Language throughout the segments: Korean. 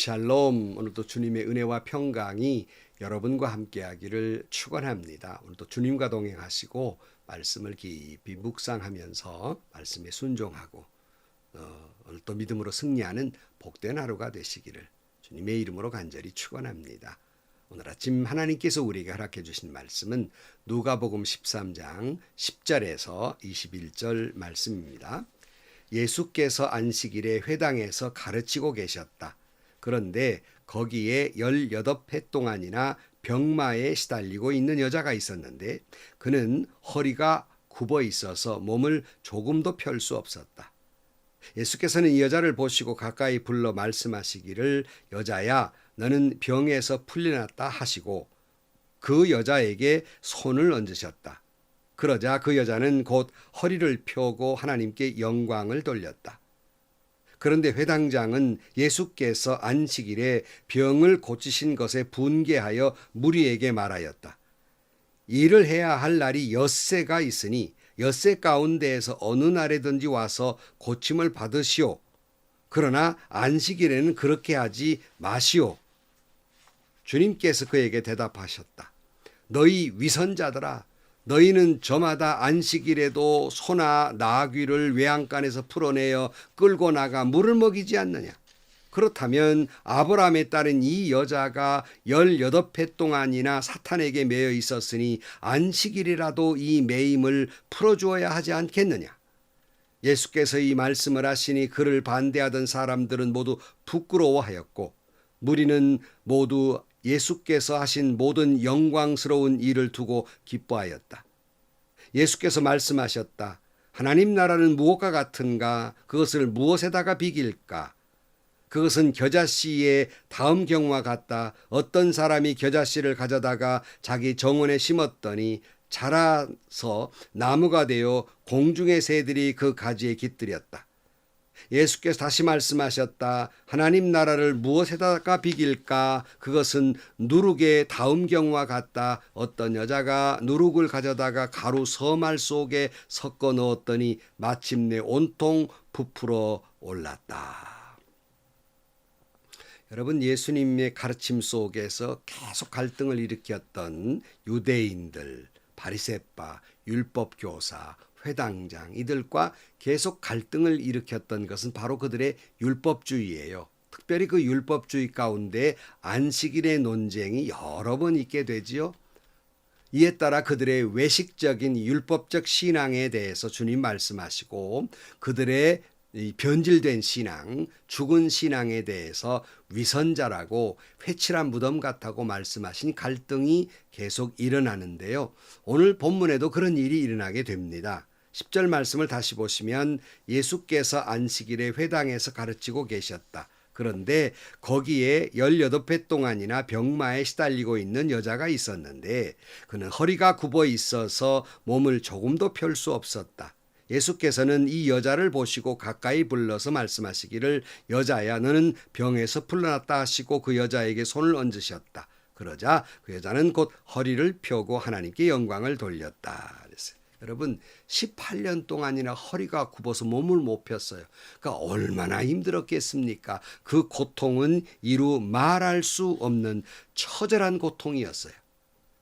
샬롬 오늘도 주님의 은혜와 평강이 여러분과 함께하기를 축원합니다. 오늘도 주님과 동행하시고 말씀을 깊이 묵상하면서 말씀에 순종하고 어, 오늘 또 믿음으로 승리하는 복된 하루가 되시기를 주님의 이름으로 간절히 축원합니다. 오늘 아침 하나님께서 우리에게 허락해 주신 말씀은 누가복음 13장 10절에서 21절 말씀입니다. 예수께서 안식일에 회당에서 가르치고 계셨다. 그런데 거기에 18해 동안이나 병마에 시달리고 있는 여자가 있었는데 그는 허리가 굽어 있어서 몸을 조금도 펼 수 없었다. 예수께서는 이 여자를 보시고 가까이 불러 말씀하시기를 여자야 너는 병에서 풀려났다 하시고 그 여자에게 손을 얹으셨다. 그러자 그 여자는 곧 허리를 펴고 하나님께 영광을 돌렸다. 그런데 회당장은 예수께서 안식일에 병을 고치신 것에 분개하여 무리에게 말하였다. 일을 해야 할 날이 엿새가 있으니 엿새 가운데에서 어느 날에든지 와서 고침을 받으시오. 그러나 안식일에는 그렇게 하지 마시오. 주님께서 그에게 대답하셨다. 너희 위선자들아 너희는 저마다 안식일에도 소나 나귀를 외양간에서 풀어내어 끌고 나가 물을 먹이지 않느냐? 그렇다면 아브라함에 따른 이 여자가 열여덟 해 동안이나 사탄에게 매여 있었으니 안식일이라도 이 매임을 풀어주어야 하지 않겠느냐? 예수께서 이 말씀을 하시니 그를 반대하던 사람들은 모두 부끄러워하였고 무리는 모두 예수께서 하신 모든 영광스러운 일을 두고 기뻐하였다. 예수께서 말씀하셨다. 하나님 나라는 무엇과 같은가? 그것을 무엇에다가 비길까? 그것은 겨자씨의 다음 경우와 같다. 어떤 사람이 겨자씨를 가져다가 자기 정원에 심었더니 자라서 나무가 되어 공중의 새들이 그 가지에 깃들였다. 예수께서 다시 말씀하셨다. 하나님 나라를 무엇에다가 비길까? 그것은 누룩의 다음 경우와 같다. 어떤 여자가 누룩을 가져다가 가루 서말 속에 섞어 넣었더니 마침내 온통 부풀어 올랐다. 여러분 예수님의 가르침 속에서 계속 갈등을 일으켰던 유대인들, 바리새파, 율법 교사, 회당장 이들과 계속 갈등을 일으켰던 것은 바로 그들의 율법주의예요. 특별히 그 율법주의 가운데 안식일의 논쟁이 여러 번 있게 되지요. 이에 따라 그들의 외식적인 율법적 신앙에 대해서 주님 말씀하시고 그들의 이 변질된 신앙, 죽은 신앙에 대해서 위선자라고 회칠한 무덤 같다고 말씀하신 갈등이 계속 일어나는데요. 오늘 본문에도 그런 일이 일어나게 됩니다. 10절 말씀을 다시 보시면 예수께서 안식일에 회당에서 가르치고 계셨다. 그런데 거기에 18회 동안이나 병마에 시달리고 있는 여자가 있었는데 그는 허리가 굽어 있어서 몸을 조금도 펼 수 없었다. 예수께서는 이 여자를 보시고 가까이 불러서 말씀하시기를 여자야 너는 병에서 풀려났다 하시고 그 여자에게 손을 얹으셨다. 그러자 그 여자는 곧 허리를 펴고 하나님께 영광을 돌렸다. 그랬어요. 여러분 18년 동안이나 허리가 굽어서 몸을 못 폈어요. 그러니까 얼마나 힘들었겠습니까? 그 고통은 이루 말할 수 없는 처절한 고통이었어요.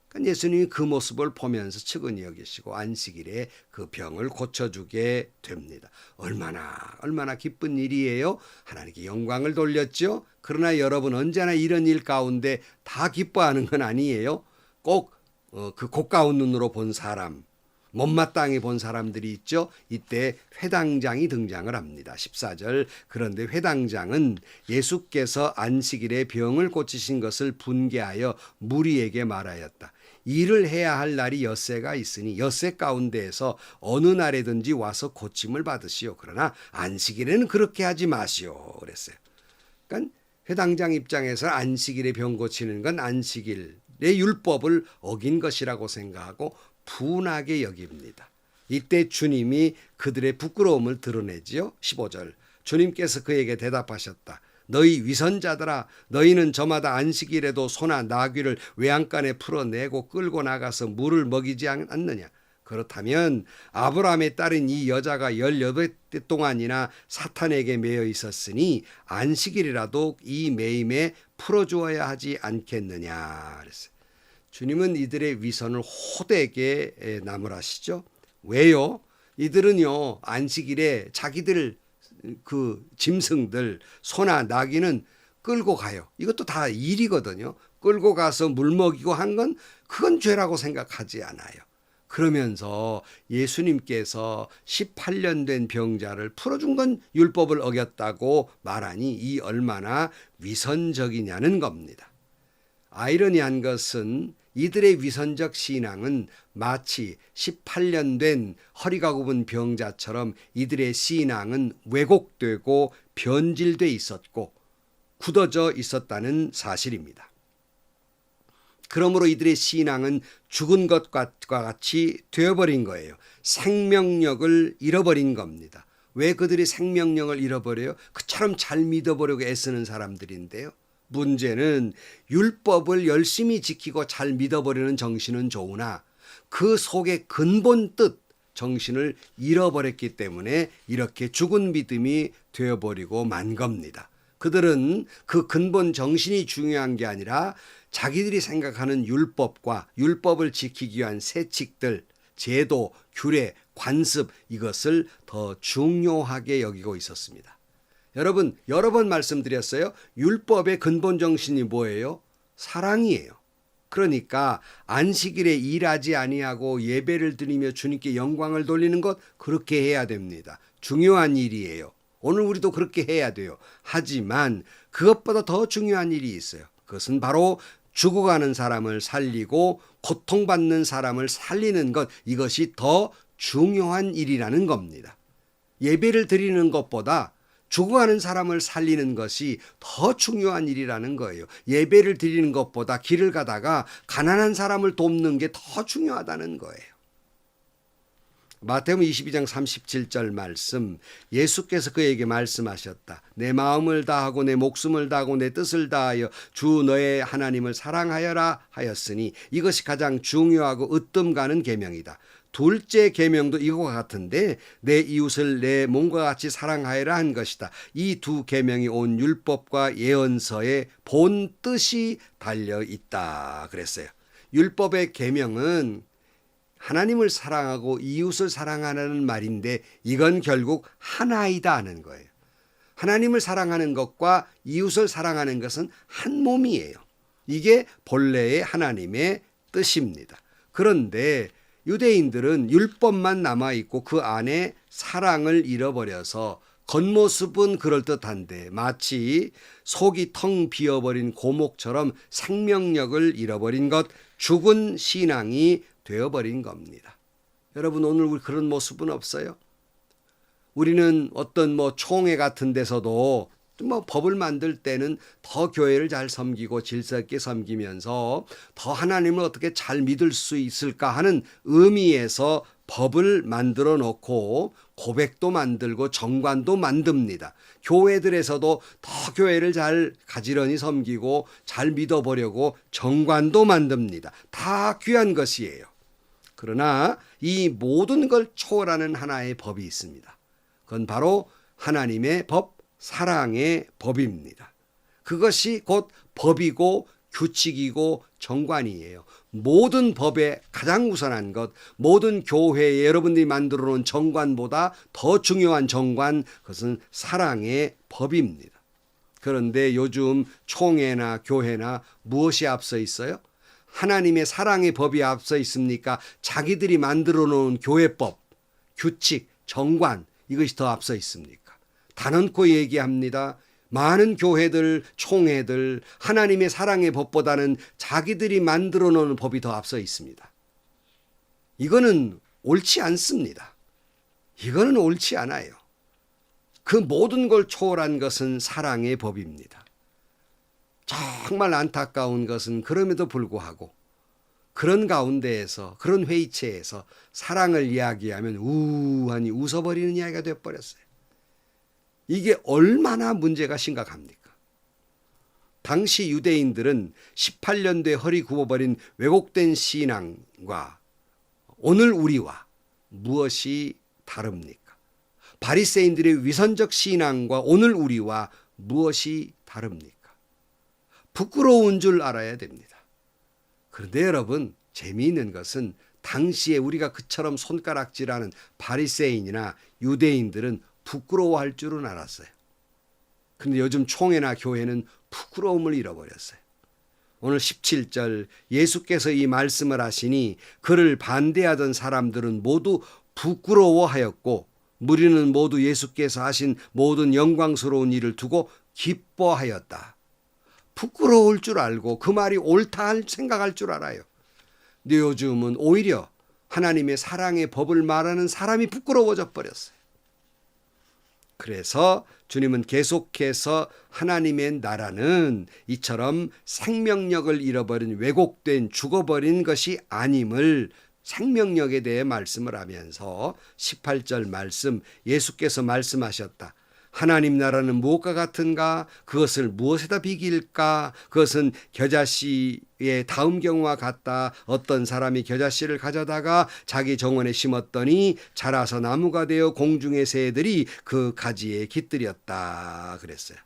그러니까 예수님이 그 모습을 보면서 측은히 여기시고 안식일에 그 병을 고쳐주게 됩니다. 얼마나 얼마나 기쁜 일이에요. 하나님께 영광을 돌렸죠. 그러나 여러분 언제나 이런 일 가운데 다 기뻐하는 건 아니에요. 꼭그 고가운 눈으로 본 사람, 못마땅히 본 사람들이 있죠. 이때 회당장이 등장을 합니다. 14절. 그런데 회당장은 예수께서 안식일에 병을 고치신 것을 분개하여 무리에게 말하였다. 일을 해야 할 날이 엿새가 있으니 엿새 가운데에서 어느 날에든지 와서 고침을 받으시오. 그러나 안식일에는 그렇게 하지 마시오. 그랬어요. 그러니까 회당장 입장에서 안식일에 병 고치는 건 안식일 의 율법을 어긴 것이라고 생각하고 분하게 여깁니다. 이때 주님이 그들의 부끄러움을 드러내지요. 15절. 주님께서 그에게 대답하셨다. 너희 위선자들아 너희는 저마다 안식일에도 소나 나귀를 외양간에 풀어내고 끌고 나가서 물을 먹이지 않느냐 그렇다면 아브라함의 딸인 이 여자가 18대 동안이나 사탄에게 매여 있었으니 안식일이라도 이 매임에 풀어주어야 하지 않겠느냐 그랬어요. 주님은 이들의 위선을 호되게 나무라시죠. 왜요? 이들은요 안식일에 자기들 그 짐승들 소나 나귀는 끌고 가요. 이것도 다 일이거든요. 끌고 가서 물 먹이고 한 건 그건 죄라고 생각하지 않아요. 그러면서 예수님께서 18년 된 병자를 풀어준 건 율법을 어겼다고 말하니 이 얼마나 위선적이냐는 겁니다. 아이러니한 것은 이들의 위선적 신앙은 마치 18년 된 허리가 굽은 병자처럼 이들의 신앙은 왜곡되고 변질돼 있었고 굳어져 있었다는 사실입니다. 그러므로 이들의 신앙은 죽은 것과 같이 되어버린 거예요. 생명력을 잃어버린 겁니다. 왜 그들이 생명력을 잃어버려요? 그처럼 잘 믿어보려고 애쓰는 사람들인데요. 문제는 율법을 열심히 지키고 잘 믿어버리는 정신은 좋으나 그 속의 근본 뜻, 정신을 잃어버렸기 때문에 이렇게 죽은 믿음이 되어버리고 만 겁니다. 그들은 그 근본 정신이 중요한 게 아니라 자기들이 생각하는 율법과 율법을 지키기 위한 세칙들, 제도, 규례, 관습 이것을 더 중요하게 여기고 있었습니다. 여러분, 여러 번 말씀드렸어요. 율법의 근본 정신이 뭐예요? 사랑이에요. 그러니까 안식일에 일하지 아니하고 예배를 드리며 주님께 영광을 돌리는 것 그렇게 해야 됩니다. 중요한 일이에요. 오늘 우리도 그렇게 해야 돼요. 하지만 그것보다 더 중요한 일이 있어요. 그것은 바로 죽어가는 사람을 살리고 고통받는 사람을 살리는 것 이것이 더 중요한 일이라는 겁니다. 예배를 드리는 것보다 죽어가는 사람을 살리는 것이 더 중요한 일이라는 거예요. 예배를 드리는 것보다 길을 가다가 가난한 사람을 돕는 게 더 중요하다는 거예요. 마태복음 22장 37절 말씀 예수께서 그에게 말씀하셨다. 내 마음을 다하고 내 목숨을 다하고 내 뜻을 다하여 주 너의 하나님을 사랑하여라 하였으니 이것이 가장 중요하고 으뜸 가는 계명이다. 둘째 계명도 이거와 같은데 내 이웃을 내 몸과 같이 사랑하여라 한 것이다. 이 두 계명이 온 율법과 예언서의 본 뜻이 달려 있다 그랬어요. 율법의 계명은 하나님을 사랑하고 이웃을 사랑하는 말인데 이건 결국 하나이다 하는 거예요. 하나님을 사랑하는 것과 이웃을 사랑하는 것은 한 몸이에요. 이게 본래의 하나님의 뜻입니다. 그런데 유대인들은 율법만 남아 있고 그 안에 사랑을 잃어버려서 겉모습은 그럴듯한데 마치 속이 텅 비어버린 고목처럼 생명력을 잃어버린 것, 죽은 신앙이 되어버린 겁니다. 여러분 오늘 그런 모습은 없어요? 우리는 어떤 뭐 총회 같은 데서도 뭐 법을 만들 때는 더 교회를 잘 섬기고 질서 있게 섬기면서 더 하나님을 어떻게 잘 믿을 수 있을까 하는 의미에서 법을 만들어 놓고 고백도 만들고 정관도 만듭니다. 교회들에서도 더 교회를 잘 가지런히 섬기고 잘 믿어보려고 정관도 만듭니다. 다 귀한 것이에요. 그러나 이 모든 걸 초월하는 하나의 법이 있습니다. 그건 바로 하나님의 법, 사랑의 법입니다. 그것이 곧 법이고 규칙이고 정관이에요. 모든 법의 가장 우선한 것, 모든 교회에 여러분들이 만들어 놓은 정관보다 더 중요한 정관, 그것은 사랑의 법입니다. 그런데 요즘 총회나 교회나 무엇이 앞서 있어요? 하나님의 사랑의 법이 앞서 있습니까? 자기들이 만들어 놓은 교회법, 규칙, 정관, 이것이 더 앞서 있습니까? 단언코 얘기합니다. 많은 교회들, 총회들, 하나님의 사랑의 법보다는 자기들이 만들어 놓은 법이 더 앞서 있습니다. 이거는 옳지 않습니다. 이거는 옳지 않아요. 그 모든 걸 초월한 것은 사랑의 법입니다. 정말 안타까운 것은 그럼에도 불구하고 그런 가운데에서 그런 회의체에서 사랑을 이야기하면 우하니 웃어버리는 이야기가 되어버렸어요. 이게 얼마나 문제가 심각합니까? 당시 유대인들은 18년도에 허리 굽어버린 왜곡된 신앙과 오늘 우리와 무엇이 다릅니까? 바리새인들의 위선적 신앙과 오늘 우리와 무엇이 다릅니까? 부끄러운 줄 알아야 됩니다. 그런데 여러분 재미있는 것은 당시에 우리가 그처럼 손가락질하는 바리새인이나 유대인들은 부끄러워할 줄은 알았어요. 근데 요즘 총회나 교회는 부끄러움을 잃어버렸어요. 오늘 17절 예수께서 이 말씀을 하시니 그를 반대하던 사람들은 모두 부끄러워하였고 무리는 모두 예수께서 하신 모든 영광스러운 일을 두고 기뻐하였다. 부끄러울 줄 알고 그 말이 옳다 할 생각할 줄 알아요. 근데 요즘은 오히려 하나님의 사랑의 법을 말하는 사람이 부끄러워져 버렸어요. 그래서 주님은 계속해서 하나님의 나라는 이처럼 생명력을 잃어버린 왜곡된 죽어버린 것이 아님을 생명력에 대해 말씀을 하면서 18절 말씀 예수께서 말씀하셨다. 하나님 나라는 무엇과 같은가? 그것을 무엇에다 비길까? 그것은 겨자씨의 다음 경우와 같다. 어떤 사람이 겨자씨를 가져다가 자기 정원에 심었더니 자라서 나무가 되어 공중의 새들이 그 가지에 깃들였다. 그랬어요.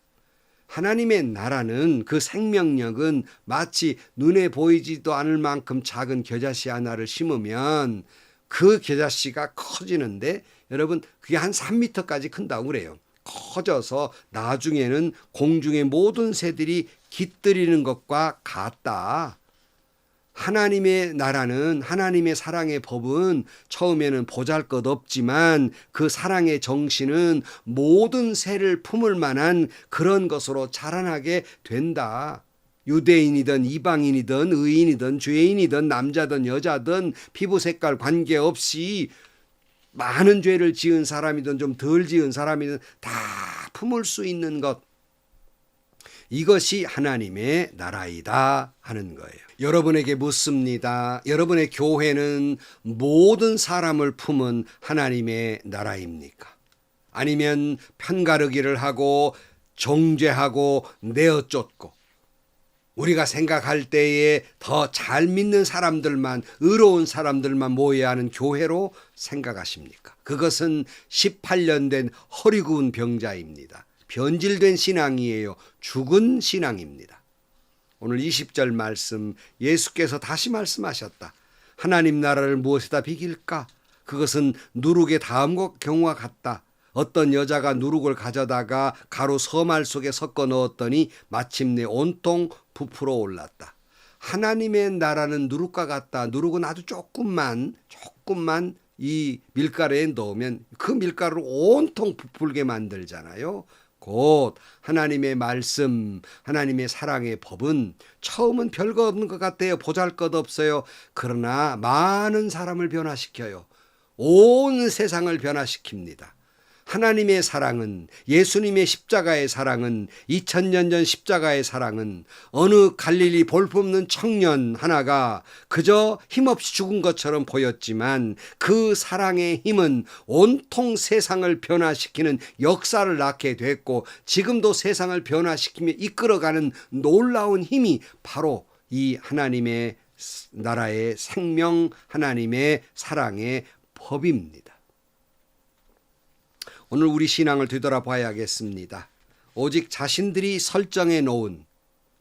하나님의 나라는 그 생명력은 마치 눈에 보이지도 않을 만큼 작은 겨자씨 하나를 심으면 그 겨자씨가 커지는데 여러분 그게 한 3미터까지 큰다고 그래요. 커져서 나중에는 공중의 모든 새들이 깃들이는 것과 같다. 하나님의 나라는 하나님의 사랑의 법은 처음에는 보잘 것 없지만 그 사랑의 정신은 모든 새를 품을 만한 그런 것으로 자라나게 된다. 유대인이든 이방인이든 의인이든 죄인이든 남자든 여자든 피부 색깔 관계없이 많은 죄를 지은 사람이든 좀 덜 지은 사람이든 다 품을 수 있는 것. 이것이 하나님의 나라이다 하는 거예요. 여러분에게 묻습니다. 여러분의 교회는 모든 사람을 품은 하나님의 나라입니까? 아니면 편가르기를 하고 정죄하고 내어 쫓고 우리가 생각할 때에 더 잘 믿는 사람들만 의로운 사람들만 모여야 하는 교회로 생각하십니까? 그것은 18년 된 허리 굽은 병자입니다. 변질된 신앙이에요. 죽은 신앙입니다. 오늘 20절 말씀 예수께서 다시 말씀하셨다. 하나님 나라를 무엇에다 비길까? 그것은 누룩의 다음 경우와 같다. 어떤 여자가 누룩을 가져다가 가루 서말 속에 섞어 넣었더니 마침내 온통 부풀어 올랐다. 하나님의 나라는 누룩과 같다. 누룩은 아주 조금만 조금만 이 밀가루에 넣으면 그 밀가루를 온통 부풀게 만들잖아요. 곧 하나님의 말씀, 하나님의 사랑의 법은 처음은 별거 없는 것 같아요. 보잘 것 없어요. 그러나 많은 사람을 변화시켜요. 온 세상을 변화시킵니다. 하나님의 사랑은 예수님의 십자가의 사랑은 2000년 전 십자가의 사랑은 어느 갈릴리 볼품없는 청년 하나가 그저 힘없이 죽은 것처럼 보였지만 그 사랑의 힘은 온통 세상을 변화시키는 역사를 낳게 됐고 지금도 세상을 변화시키며 이끌어가는 놀라운 힘이 바로 이 하나님의 나라의 생명 하나님의 사랑의 법입니다. 오늘 우리 신앙을 되돌아봐야겠습니다. 오직 자신들이 설정해 놓은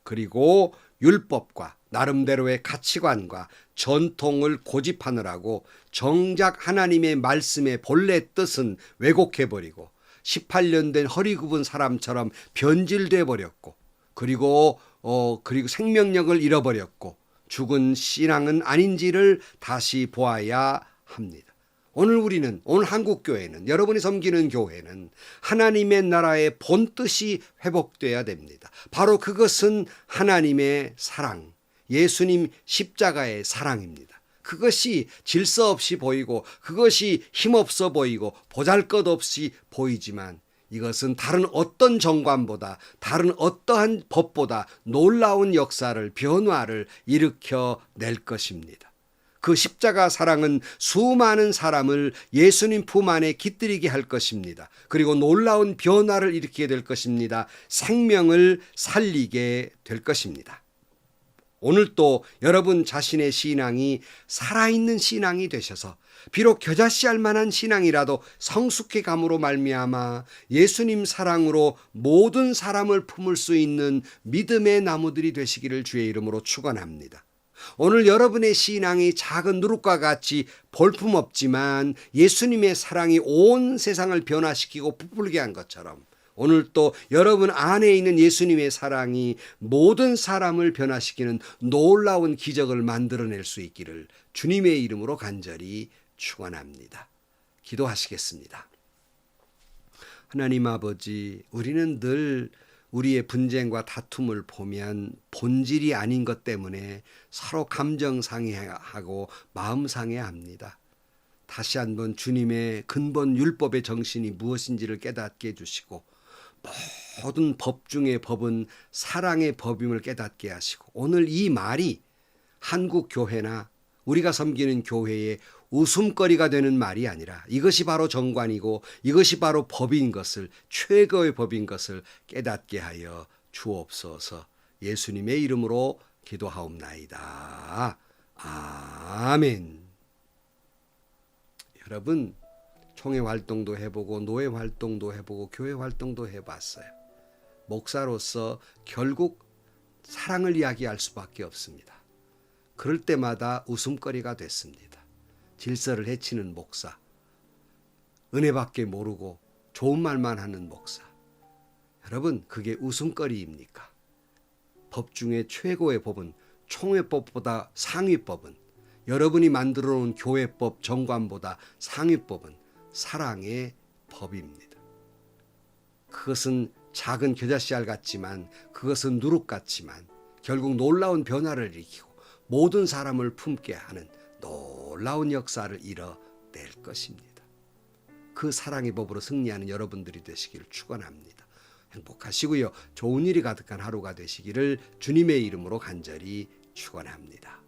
그리고 율법과 나름대로의 가치관과 전통을 고집하느라고 정작 하나님의 말씀의 본래 뜻은 왜곡해 버리고 18년 된 허리 굽은 사람처럼 변질돼 버렸고 그리고 어 그리고 생명력을 잃어버렸고 죽은 신앙은 아닌지를 다시 보아야 합니다. 오늘 우리는 오늘 한국 교회는 여러분이 섬기는 교회는 하나님의 나라의 본 뜻이 회복돼야 됩니다. 바로 그것은 하나님의 사랑, 예수님 십자가의 사랑입니다. 그것이 질서 없이 보이고 그것이 힘없어 보이고 보잘것없이 보이지만 이것은 다른 어떤 정관보다 다른 어떠한 법보다 놀라운 역사를 변화를 일으켜 낼 것입니다. 그 십자가 사랑은 수많은 사람을 예수님 품 안에 깃들이게 할 것입니다. 그리고 놀라운 변화를 일으키게 될 것입니다. 생명을 살리게 될 것입니다. 오늘 또 여러분 자신의 신앙이 살아있는 신앙이 되셔서 비록 겨자씨할 만한 신앙이라도 성숙해 감으로 말미암아 예수님 사랑으로 모든 사람을 품을 수 있는 믿음의 나무들이 되시기를 주의 이름으로 축원합니다. 오늘 여러분의 신앙이 작은 누룩과 같이 볼품없지만 예수님의 사랑이 온 세상을 변화시키고 부풀게 한 것처럼 오늘 또 여러분 안에 있는 예수님의 사랑이 모든 사람을 변화시키는 놀라운 기적을 만들어낼 수 있기를 주님의 이름으로 간절히 축원합니다. 기도하시겠습니다. 하나님 아버지, 우리는 늘 우리의 분쟁과 다툼을 보면 본질이 아닌 것 때문에 서로 감정 상해하고 마음 상해합니다. 다시 한번 주님의 근본 율법의 정신이 무엇인지를 깨닫게 해주시고 모든 법 중의 법은 사랑의 법임을 깨닫게 하시고 오늘 이 말이 한국 교회나 우리가 섬기는 교회의 웃음거리가 되는 말이 아니라 이것이 바로 정관이고 이것이 바로 법인 것을 최고의 법인 것을 깨닫게 하여 주옵소서 예수님의 이름으로 기도하옵나이다. 아멘. 여러분 총회 활동도 해보고 노예 활동도 해보고 교회 활동도 해봤어요. 목사로서 결국 사랑을 이야기할 수밖에 없습니다. 그럴 때마다 웃음거리가 됐습니다. 질서를 해치는 목사, 은혜밖에 모르고 좋은 말만 하는 목사. 여러분, 그게 웃음거리입니까? 법 중에 최고의 법은 총회법보다 상위법은 여러분이 만들어 놓은 교회법 정관보다 상위법은 사랑의 법입니다. 그것은 작은 겨자씨알 같지만 그것은 누룩 같지만 결국 놀라운 변화를 일으키고 모든 사람을 품게 하는 놀라운 역사를 이뤄낼 것입니다. 그 사랑의 법으로 승리하는 여러분들이 되시기를 축원합니다. 행복하시고요. 좋은 일이 가득한 하루가 되시기를 주님의 이름으로 간절히 축원합니다.